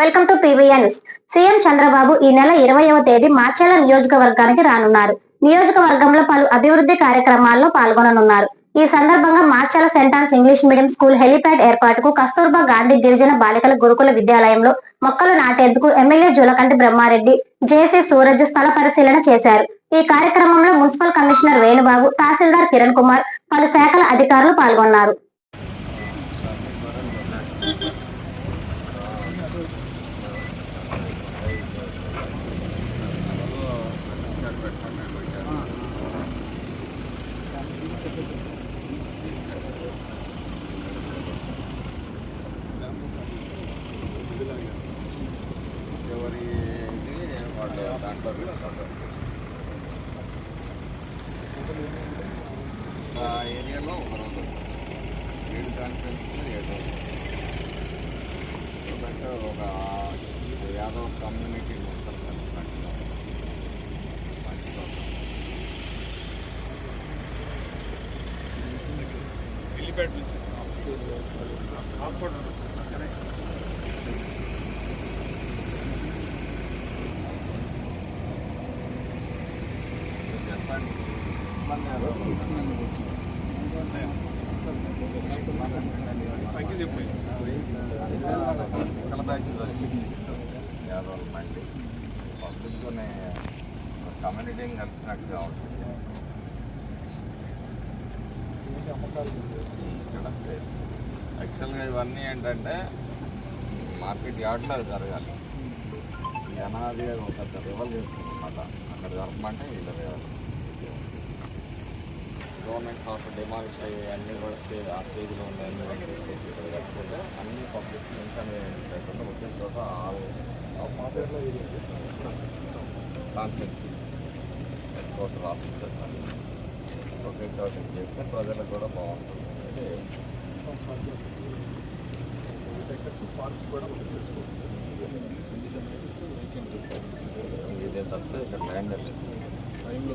Welcome to PVN news. CM Chandrababu ఈ నెల ఇరవైవ తేదీ మార్చాల నియోజకవర్గానికి రానున్నారు. నియోజకవర్గంలో పలు అభివృద్ధి కార్యక్రమాల్లో పాల్గొననున్నారు. ఈ సందర్భంగా Marchala Saint Ann's English medium school helipad ఏర్పాటుకు కస్తూర్బా గాంధీ గిరిజన బాలికల గురుకుల విద్యాలయంలో మొక్కలు నాటేందుకు ఎమ్మెల్యే జూలకంటి బ్రహ్మారెడ్డి జేసీ సూరజ్ స్థల పరిశీలన చేశారు. ఈ కార్యక్రమంలో మున్సిపల్ కమిషనర్ వేణుబాబు తహసీల్దార్ కిరణ్ కుమార్ పలు శాఖల అధికారులు పాల్గొన్నారు. దాంట్లో ఏరియాలో ఒక రోజు ఏడు కాన్ఫరెన్స్ ఏడు అంటే ఒక యాదవ్ కమ్యూనిటీ మొత్తం కలిసినట్టు మంచి వెళ్ళిపేట నుంచి హాస్పిటల్ సంఖ్య చెప్పు ఒకళ్ళ బ్యాచ్ యాదవ్ మండి. పబ్లిక్తోనే కమ్యూనిటీని కలిసినట్టుగా ఉంటుంది. ఇక్కడ యాక్చువల్గా ఇవన్నీ ఏంటంటే మార్కెట్ యార్డ్లో జరగాలి. ఈ అనాది ఒక లెవెల్ చేస్తుంది అన్నమాట. అక్కడ జరపమంటే వీళ్ళ లెవెల్ గవర్నమెంట్ హాస్పిటల్ డిమాలిష్ అయ్యి అన్నీ కూడా ఆ స్టేజ్లో ఉన్నాయి అన్ని కూడా తీసుకొచ్చి ఇక్కడ కట్టుకుంటే అన్ని పబ్లిక్ ఇన్కన్వీనియన్స్ లేకుండా వచ్చిన చోట కాన్సెన్సీ టోటల్ ఆఫీసర్స్ అన్ని ఒకే చోట చేస్తే ప్రజలకు కూడా బాగుంటుంది. అంటే పార్క్ కూడా మనం చేసుకోవచ్చు. ఇదే తప్ప ఇక్కడ ల్యాండ్ లేదు. టైంలో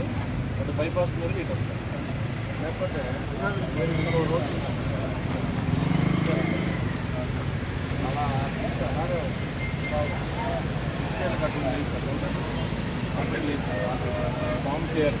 వెళ్ళి అటు బైపాస్ మీద ఇటు వస్తాయి లేకపోతే వేరే రోడ్డు అలా అలాగే కట్టు వేస్తారు కంప్లీట్ వేస్తారు ఫామ్ చేయాలి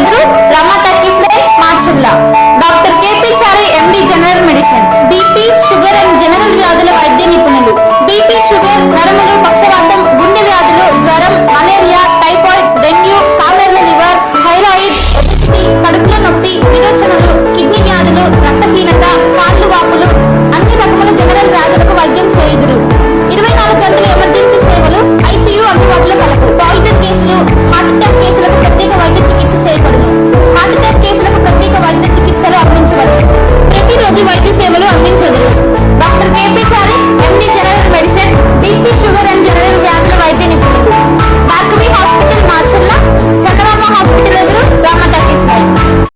medicine BP sugar and general వ్యాధుల వైద్య నిపుణులు. BP sugar నరములు